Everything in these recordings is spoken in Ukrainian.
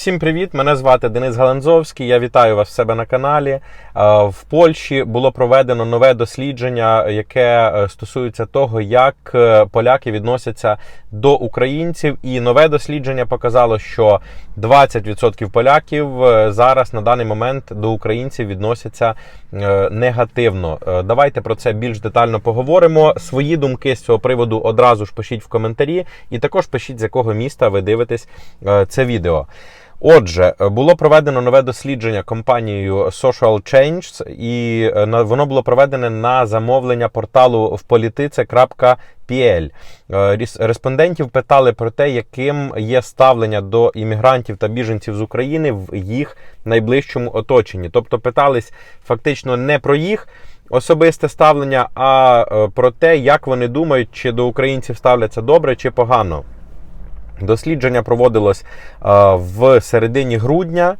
Всім привіт! Мене звати Денис Галанзовський. Я вітаю вас в себе на каналі. В Польщі було проведено нове дослідження, яке е, стосується того, як е, поляки відносяться до українців. І нове дослідження показало, що 20% поляків е, зараз на даний момент до українців відносяться негативно. Давайте про це більш детально поговоримо. Свої думки з цього приводу одразу ж пишіть в коментарі, і також пишіть, з якого міста ви дивитесь це відео. Отже, е, було проведено нове дослідження компанією Social Change, і е, воно було проведене на замовлення порталу вполітице.pl. Е, Респондентів питали про те, яким є ставлення до іммігрантів та біженців з України в їх найближчому оточенні. Тобто питались фактично не про їх особисте ставлення, а про те, як вони думають, чи до українців ставляться добре чи погано. Дослідження проводилось е, в середині грудня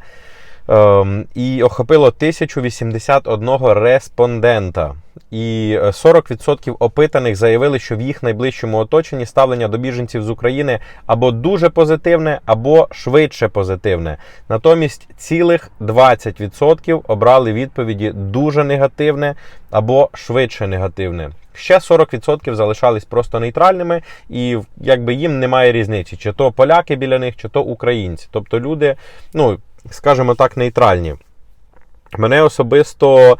ем, і охопило 1081 респондента. І е, 40% опитаних заявили, що в їх найближчому оточенні ставлення до біженців з України або дуже позитивне, або швидше позитивне. Натомість цілих 20% обрали відповіді дуже негативне або швидше негативне. Ще 40% залишались просто нейтральними, і якби їм немає різниці, чи то поляки біля них, чи то українці. Тобто люди, ну скажімо так, нейтральні. Мене особисто е,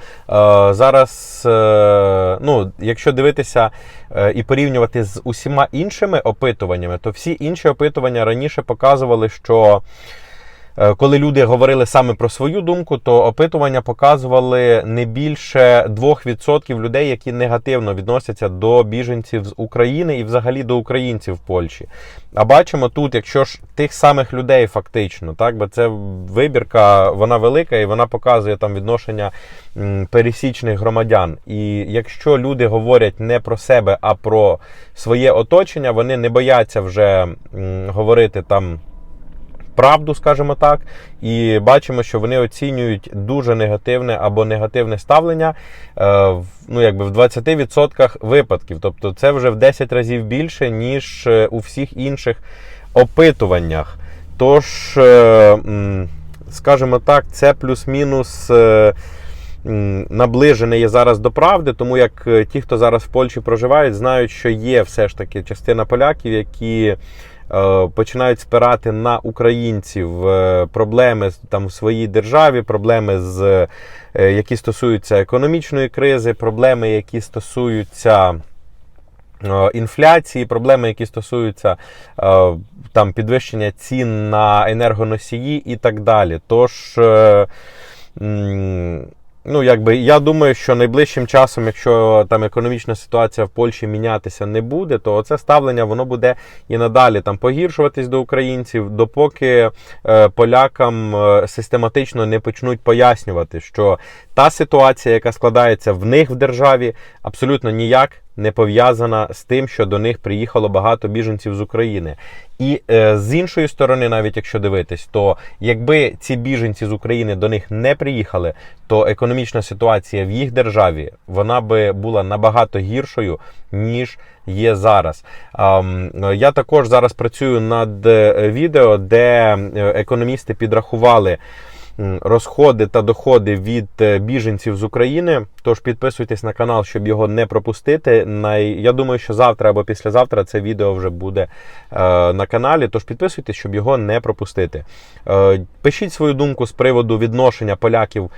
зараз, е, ну, якщо дивитися е, і порівнювати з усіма іншими опитуваннями, то всі інші опитування раніше показували, що коли люди говорили саме про свою думку, то опитування показували не більше 2% людей, які негативно відносяться до біженців з України і взагалі до українців в Польщі. А бачимо тут, якщо ж тих самих людей фактично, так, бо це вибірка, вона велика і вона показує там відношення пересічних громадян. І якщо люди говорять не про себе, а про своє оточення, вони не бояться вже говорити там правду, скажімо так, і бачимо, що вони оцінюють дуже негативне або негативне ставлення е, в- ну, якби в 20% випадків. Тобто це вже в 10 разів більше, ніж е, у всіх інших опитуваннях. Тож, е, скажімо так, це плюс-мінус. Наближене є зараз до правди, тому як ті, хто зараз в Польщі проживають, знають, що є все ж таки частина поляків, які починають спирати на українців е, проблеми там в своїй державі, проблеми з е, які стосуються економічної кризи, проблеми, які стосуються. е, Інфляції, проблеми, які стосуються е, там підвищення цін на енергоносії і так далі. Тож, е, ну якби я думаю, що найближчим часом, якщо там економічна ситуація в Польщі мінятися не буде, то це ставлення воно буде і надалі там погіршуватись до українців, допоки е, полякам е, систематично не почнуть пояснювати, що та ситуація, яка складається в них в державі, абсолютно ніяк не пов'язана з тим, що до них приїхало багато біженців з України. І е, з іншої сторони, навіть якщо дивитись, то якби ці біженці з України до них не приїхали, то економічна ситуація в їх державі вона би була набагато гіршою ніж є зараз. Ам, Я також зараз працюю над е, відео, де е, економісти підрахували. Розходи та доходи від е, біженців з України. Тож підписуйтесь на канал, щоб його не пропустити. Я думаю, що завтра або післязавтра це відео вже буде е, на каналі. Тож підписуйтесь, щоб його не пропустити. Е, Пишіть свою думку з приводу відношення поляків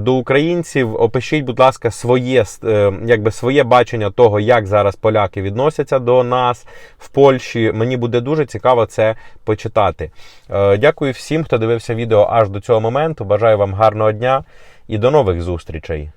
до українців. Опишіть, будь ласка, своє якби своє бачення того, як зараз поляки відносяться до нас в Польщі. Мені буде дуже цікаво це почитати. Дякую всім, хто дивився відео аж до цього моменту. Бажаю вам гарного дня і до нових зустрічей.